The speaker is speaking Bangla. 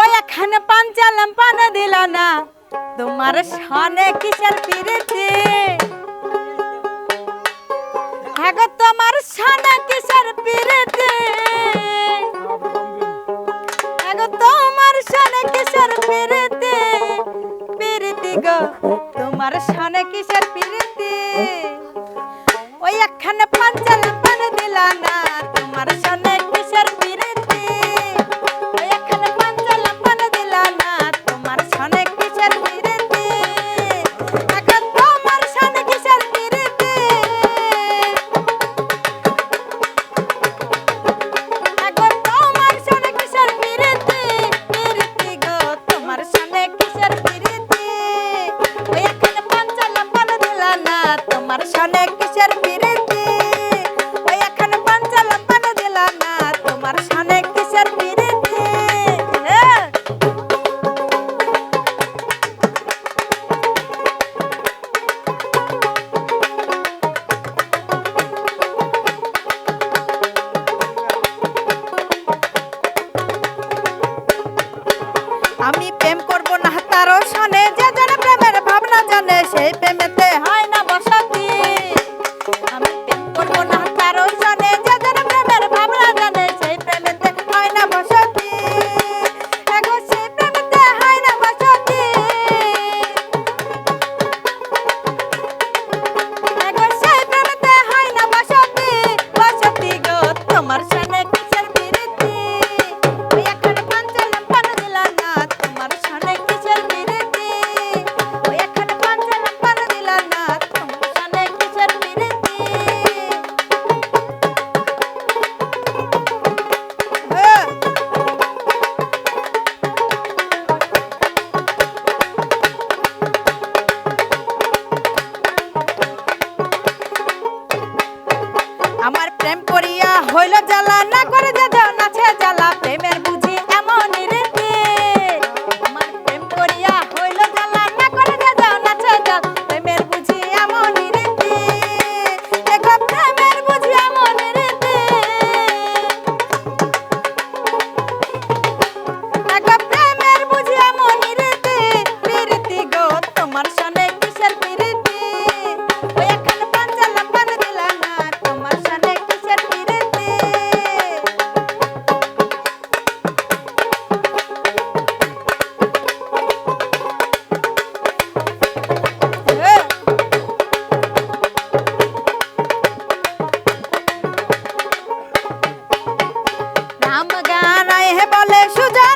ওই এখানে পাঞ্চালাম পান দিল না। তোমার সানে কিসের পিরিতি? হ্যাঁ তোমার সানে কিসের পিরিতি? হ্যাঁ তোমার সানে কিসের পিরিতি? পিরিতি গো, তোমার সানে কিসের পিরিতি? ওই একখানে পাঞ্চালাম পান দিল না। তোমার সনে কিসের বিরতি ওই এখন বাঞ্চা লম্বানো দিল না, তোমার সনে কিসের বিরতি আমি প্রেম করব না, তারও সনে যে জানে প্রেমের ভাবনা জানে, সেই প্রেমেতে হয় জ্বালান বলে সুজা